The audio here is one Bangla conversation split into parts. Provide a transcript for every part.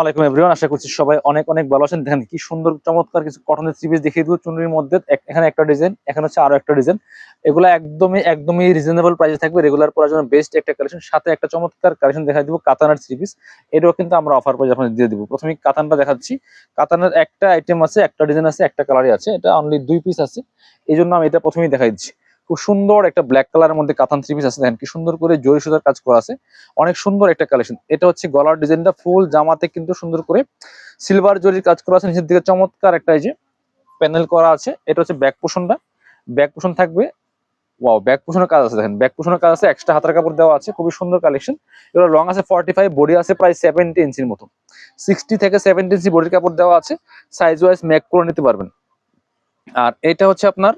আসসালামু এভরিওয়ান আশা করছি সবাই অনেক অনেক ভালো আছেন। দেখেন কি সুন্দর চমৎকার কিছু কটনের থ্রি পিস দেখিয়ে দিব চুনরির মধ্যে। এখানে একটা ডিজাইন এখানে হচ্ছে আরও একটা ডিজাইন এগুলো একদমই একদমই রিজনেবল প্রাইসে থাকবে। রেগুলার পরার জন্য বেস্ট একটা কালেকশন সাথে একটা চমৎকার কালেকশন দেখা দিব কাতানার থ্রি পিস এটাও কিন্তু আমরা অফার প্রাইস আপনাদের দিয়ে দিব। প্রথমে কাতানটা দেখাচ্ছি। কাতানের একটা আইটেম আছে, একটা ডিজাইন আছে, একটা কালারই আছে। এটা অনলি দুই পিস আছে। এই জন্য আমি এটা প্রথমেই দেখাই দিচ্ছি। খুব সুন্দর একটা ব্ল্যাক কালারের মধ্যে কাতান থ্রি পিস আছে। দেখেন কি সুন্দর করে জরি সুতার কাজ করা আছে। অনেক সুন্দর একটা কালেকশন এটা হচ্ছে গলার ডিজাইনটা ফুল জামাতে কিন্তু সুন্দর করে সিলভার জরির কাজ করা আছে। নিচের দিকে চমৎকার একটা এই যে প্যানেল করা আছে। এটা হচ্ছে ব্যাক পোষণটা ব্যাক পোষণ থাকবে। ওয়াও ব্যাক পোষণের কাজ আছে। দেখেন ব্যাক পোষণের কাজ আছে। এক্সট্রা হাতার কাপড় দেওয়া আছে। খুবই সুন্দর কালেকশন এগুলো লং আছে ফর্টি ফাইভ বডি আছে প্রায় সেভেন্টি ইঞ্চির মতো। সিক্সটি থেকে সেভেন্টি ইঞ্চি বডির কাপড় দেওয়া আছে। সাইজ ওয়াইজ ম্যাক করে নিতে পারবেন। আর এটা হচ্ছে আপনার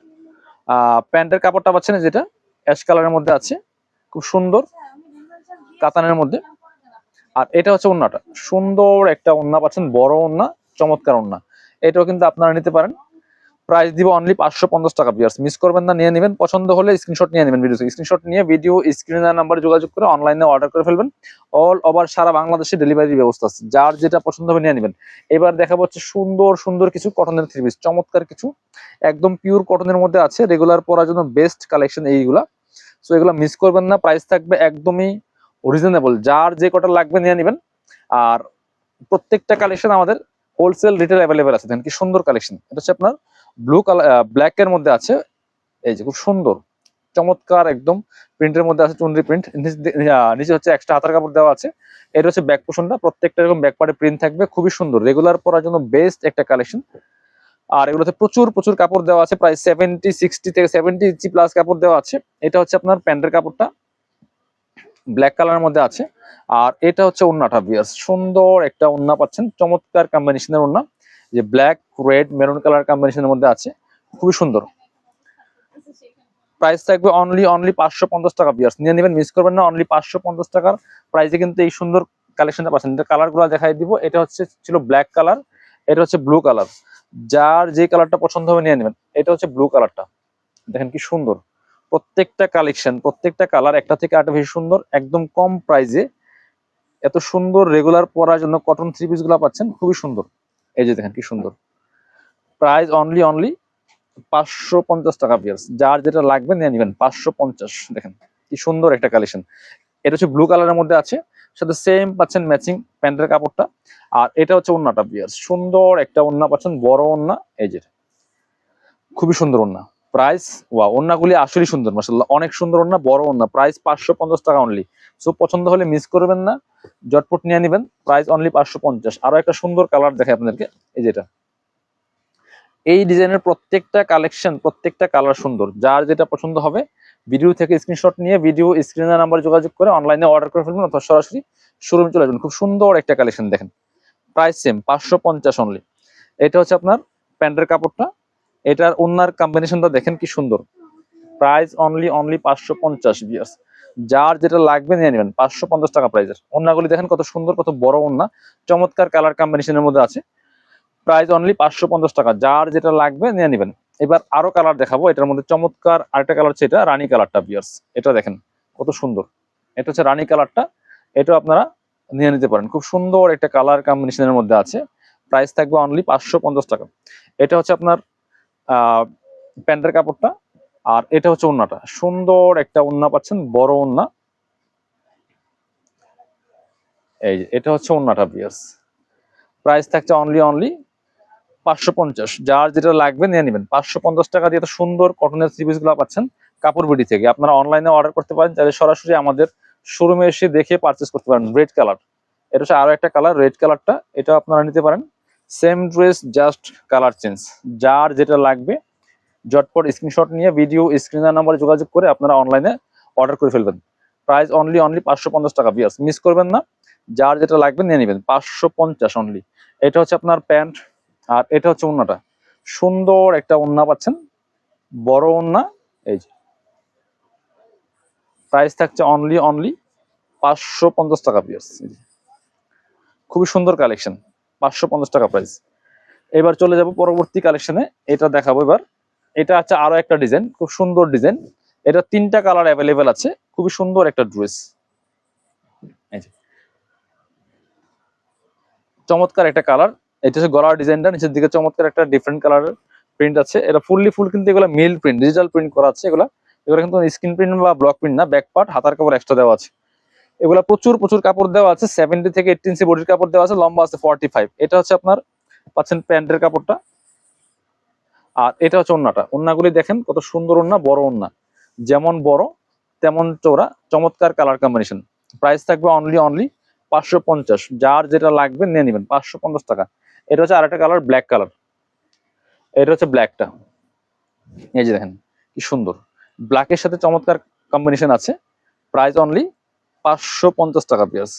প্যান্টের কাপড়টা পাচ্ছেন যেটা, অ্যাশ কালারের মধ্যে আছে, খুব সুন্দর, কাতানের মধ্যে। আর এটা হচ্ছে ওন্নাটা। সুন্দর একটা ওন্না পাচ্ছেন, বড় ওন্না, চমৎকার ওন্না। এটাও কিন্তু আপনারা নিতে পারেন। প্রাইস দিব অনলি পাঁচশো পঞ্চাশ টাকা পিয়ার্স মিস করবেন না, নিয়ে নেবেন। পছন্দ হলে স্ক্রিনশট নিয়ে নেবেন ভিডিও স্ক্রিনশট নিয়ে ভিডিও স্ক্রিনের নাম্বারে যোগাযোগ করে অনলাইনে অর্ডার করে ফেলবেন। অল ওভার সারা বাংলাদেশে ডেলিভারি ব্যবস্থা আছে। যার যেটা পছন্দ হবে নিয়ে নেবেন। এবার দেখা হচ্ছে সুন্দর সুন্দর কিছু কটনের থ্রি পিস চমৎকার কিছু। একদম পিওর কটনের মধ্যে আছে। রেগুলার পরার জন্য বেস্ট কালেকশন এইগুলা। সো এগুলো মিস করবেন না। প্রাইস থাকবে একদমই রিজনেবল যার যে কটা লাগবে নিয়ে নেবেন। আর প্রত্যেকটা কালেকশন আমাদের হোলসেল রিটেল অ্যাভেলেবেল আছে। দেখেন কি সুন্দর কালেকশন এটা হচ্ছে আপনার ব্লু কালার ব্ল্যাক এর মধ্যে আছে, এই যে খুব সুন্দর, চমৎকার একদম প্রিন্টের মধ্যে আছে চুনরি প্রিন্ট নিচে হচ্ছে এক্সট্রা হাতার কাপড় দেওয়া আছে এটা হচ্ছে ব্যাক পোষণটা প্রত্যেকটা এরকম ব্যাক পার্টে প্রিন্ট থাকবে, খুবই সুন্দর রেগুলার পরার জন্য বেস্ট একটা কালেকশন আর এগুলোতে প্রচুর প্রচুর কাপড় দেওয়া আছে, প্রায় সেভেন্টি সিক্সটি থেকে সেভেন্টি ইঞ্চি প্লাস কাপড় দেওয়া আছে, এটা হচ্ছে আপনার প্যান্টের কাপড়টা ব্ল্যাক কালারের মধ্যে আছে, আর এটা হচ্ছে ওন্নাটা বিয়াস সুন্দর একটা ওন্না পাচ্ছেন, চমৎকার কম্বিনেশনের ওন্না যে ব্ল্যাক রেড মেরুন কালার কম্বিনেশনের মধ্যে আছে, খুবই সুন্দর। প্রাইস থাকবে অনলি অনলি পাঁচশো পঞ্চাশ টাকা বিয়ার্স নিয়ে নেবেন মিস করবেন না অনলি পাঁচশো পঞ্চাশ টাকার প্রাইসে কিন্তু এই সুন্দর কালেকশনটা পাচ্ছেন। এটা কালারগুলো দেখাই দিব, এটা হচ্ছে, ছিল ব্ল্যাক কালার এটা হচ্ছে ব্লু কালার যার যে কালারটা পছন্দ হবে, নিয়ে নেবেন। এটা হচ্ছে ব্লু কালারটা দেখেন কি সুন্দর। প্রত্যেকটা কালেকশন প্রত্যেকটা কালার একটা থেকে আরেকটা বেশি সুন্দর, একদম কম প্রাইসে এত সুন্দর রেগুলার পরার জন্য কটন থ্রি পিসগুলা পাচ্ছেন, খুবই সুন্দর। এই যে দেখেন কি সুন্দর। প্রাইস অনলি অনলি পাঁচশো পঞ্চাশ টাকা পিয়ার্স যার যেটা লাগবে নিয়ে নেবেন পাঁচশো পঞ্চাশ, দেখেন কি সুন্দর একটা কালেকশন এটা হচ্ছে ব্লু কালারের মধ্যে আছে, সাথে সেম পাচ্ছেন ম্যাচিং প্যান্টের কাপড়টা। আর এটা হচ্ছে ওন্নাটা পিয়ার্স সুন্দর একটা ওন্না পাচ্ছেন, বড় ওন্না, এই যে, খুবই সুন্দর ওন্না। প্রাইস ওয়া ওন্নাগুলি আসলেই সুন্দর মাসাল্লাহ অনেক সুন্দর ওন্না বড় ওন্না প্রাইস পাঁচশো পঞ্চাশ টাকা অনলি সো পছন্দ হলে মিস করবেন না, জটপট নিয়ে নেবেন প্রাইস অনলি পাঁচশো পঞ্চাশ। আরও একটা সুন্দর কালার দেখে আপনাদেরকে, এই যেটা এই ডিজাইনের প্রত্যেকটা কালেকশন প্রত্যেকটা কালার সুন্দর। যার যেটা পছন্দ হবে ভিডিও থেকে স্ক্রিনশট নিয়ে ভিডিও স্ক্রিনের নাম্বার যোগাযোগ করে অনলাইনে অর্ডার করে ফেলবেন অথবা সরাসরি শোরুমে চলে যাবেন খুব সুন্দর একটা কালেকশন দেখেন। প্রাইস সেম পাঁচশো পঞ্চাশ অনলি এটা হচ্ছে আপনার প্যান্টের কাপড়টা এটার ওনার কম্বিনেশনটা দেখেন কি সুন্দর। প্রাইস অনলি অনলি পাঁচশো পঞ্চাশ বিয়ার্স যার যেটা লাগবে নিয়ে নেবেন, পাঁচশো পঞ্চাশ টাকা প্রাইসের ওনাগুলি দেখেন কত সুন্দর, কত বড় ওনা। চমৎকার কালার কম্বিনেশনের মধ্যে আছে। প্রাইস অনলি পাঁচশো পঞ্চাশ টাকা। যার যেটা লাগবে নিয়ে নেবেন। এবার আরও কালার দেখাবো। এটার মধ্যে চমৎকার আরেকটা কালার হচ্ছে এটা, রানী কালারটা বিয়ার্স এটা দেখেন, কত সুন্দর। এটা হচ্ছে রানী কালারটা এটা আপনারা নিয়ে নিতে পারেন। খুব সুন্দর একটা কালার কম্বিনেশনের মধ্যে আছে। প্রাইস থাকবে অনলি পাঁচশো পঞ্চাশ টাকা। এটা হচ্ছে আপনার প্যান্টের কাপড়টা। আর এটা হচ্ছে ওন্নাটা। সুন্দর একটা ওন্না পাচ্ছেন, বড় ওন্না। এই এটা হচ্ছে ওন্নাটা বিয়ার্স প্রাইস থাকছে অনলি অনলি পাঁচশো পঞ্চাশ। যার যেটা লাগবে নিয়ে নেবেন। পাঁচশো পঞ্চাশ টাকা দিয়ে সুন্দর কটনের থ্রি গুলো পাচ্ছেন কাপড় বিডি থেকে। আপনারা অনলাইনে অর্ডার করতে পারেন, চাইলে সরাসরি আমাদের শোরুমে এসে দেখে পারচেস করতে পারেন। রেড কালার এটা হচ্ছে আরও একটা কালার রেড কালারটা এটা আপনারা নিতে পারেন। Same dress just colour change যার যেটা লাগবে জটপট স্ক্রিনশট নিয়ে ভিডিও স্ক্রিনার নাম্বারে যোগাযোগ করে আপনারা অনলাইনে অর্ডার করে ফেলবেন। প্রাইস অনলি অনলি পাঁচশো পঞ্চাশ টাকা বিয়াস মিস করবেন না। যার যেটা লাগবে নিয়ে নেবেন, পাঁচশো পঞ্চাশ অনলি এটা হচ্ছে আপনার প্যান্ট, আর এটা হচ্ছে ওন্নাটা। সুন্দর একটা ওন্না পাচ্ছেন, বড় ওন্না, এই যে। প্রাইস থাকছে অনলি অনলি পাঁচশো পঞ্চাশ টাকা পিয়ার্স খুবই সুন্দর কালেকশন পাঁচশো পঞ্চাশ টাকা প্রাইস এবার চলে যাব পরবর্তী কালেকশনে এটা দেখাবো এবার। এটা আছে আরও একটা ডিজাইন খুব সুন্দর ডিজাইন এটা তিনটা কালার অ্যাভেলেবেল আছে, খুবই সুন্দর একটা ড্রেস চমৎকার একটা কালার এটা হচ্ছে গলার ডিজাইনটা নিচের দিকে চমৎকার একটা ডিফারেন্ট কালারের প্রিন্ট আছে। এটা ফুললি ফুল কিন্তু এগুলো মিল প্রিন্ট ডিজিটাল প্রিন্ট করা আছে এগুলো। এগুলো কিন্তু স্ক্রিন প্রিন্ট বা ব্লক প্রিন্ট না ব্যাক পার্ট হাতার কাপড় এক্সট্রা দেওয়া আছে। এগুলো প্রচুর প্রচুর কাপড় দেওয়া আছে। সেভেন্টি থেকে এইট ইঞ্চি বডির কাপড় দেওয়া আছে, লম্বা আছে ফর্টি ফাইভ এটা হচ্ছে আপনার, পাচ্ছেন প্যান্টের কাপড়টা। আর এটা হচ্ছে ওন্নাটা। ওন্নাগুলি দেখেন কত সুন্দর ওন্না, বড় ওন্না। যেমন বড়, তেমন চৌড়া চমৎকার কালার কম্বিনেশন প্রাইস থাকবে অনলি অনলি পাঁচশো পঞ্চাশ। যার যেটা লাগবে নিয়ে নেবেন, পাঁচশো পঞ্চাশ টাকা। এটা হচ্ছে আরেকটা কালার ব্ল্যাক কালার এটা হচ্ছে ব্ল্যাকটা এই যে দেখেন, কি সুন্দর। ব্ল্যাকের সাথে চমৎকার কম্বিনেশন আছে। প্রাইস অনলি পাঁচশো পঞ্চাশ টাকা পিস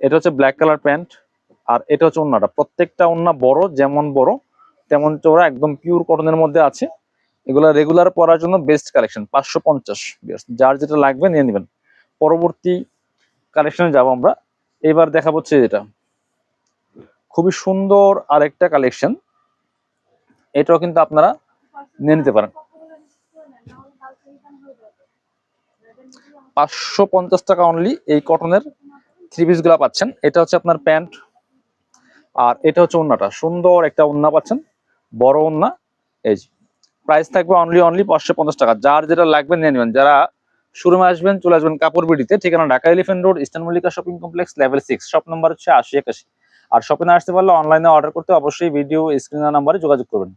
এটা হচ্ছে ব্ল্যাক কালার প্যান্ট আর এটা হচ্ছে ওন্নাটা। প্রত্যেকটা ওন্না বড়, যেমন বড়, তেমন চওড়া, একদম পিওর কটনের মধ্যে আছে। এগুলা রেগুলার পরার জন্য বেস্ট কালেকশন পাঁচশো পঞ্চাশ যার যেটা লাগবে নিয়ে নেবেন। পরবর্তী কালেকশনে যাব আমরা। এবার দেখা হচ্ছে এটা। খুবই সুন্দর আরেকটা কালেকশন এটাও কিন্তু আপনারা নিয়ে নিতে পারেন। পাঁচশো পঞ্চাশ টাকা অনলি এই কটনের থ্রি পিসগুলা পাচ্ছেন। এটা হচ্ছে আপনার প্যান্ট আর এটা হচ্ছে ওন্নাটা। সুন্দর একটা ওন্না পাচ্ছেন। বড় ওন্না। এই প্রাইস থাকবে অনলি অনলি পাঁচশো পঞ্চাশ টাকা। যার যেটা লাগবে নিয়ে নেবেন। যারা শোরুমে আসবেন, চলে আসবেন কাপড় বিডিতে। ঠিকানা Dhaka elephant road eastern Mallika shopping complex level six shop number হচ্ছে আশি একাশি। আর শপিং আসতে পারলে অনলাইনে অর্ডার করতে অবশ্যই ভিডিও স্ক্রিনার নাম্বারে যোগাযোগ করবেন।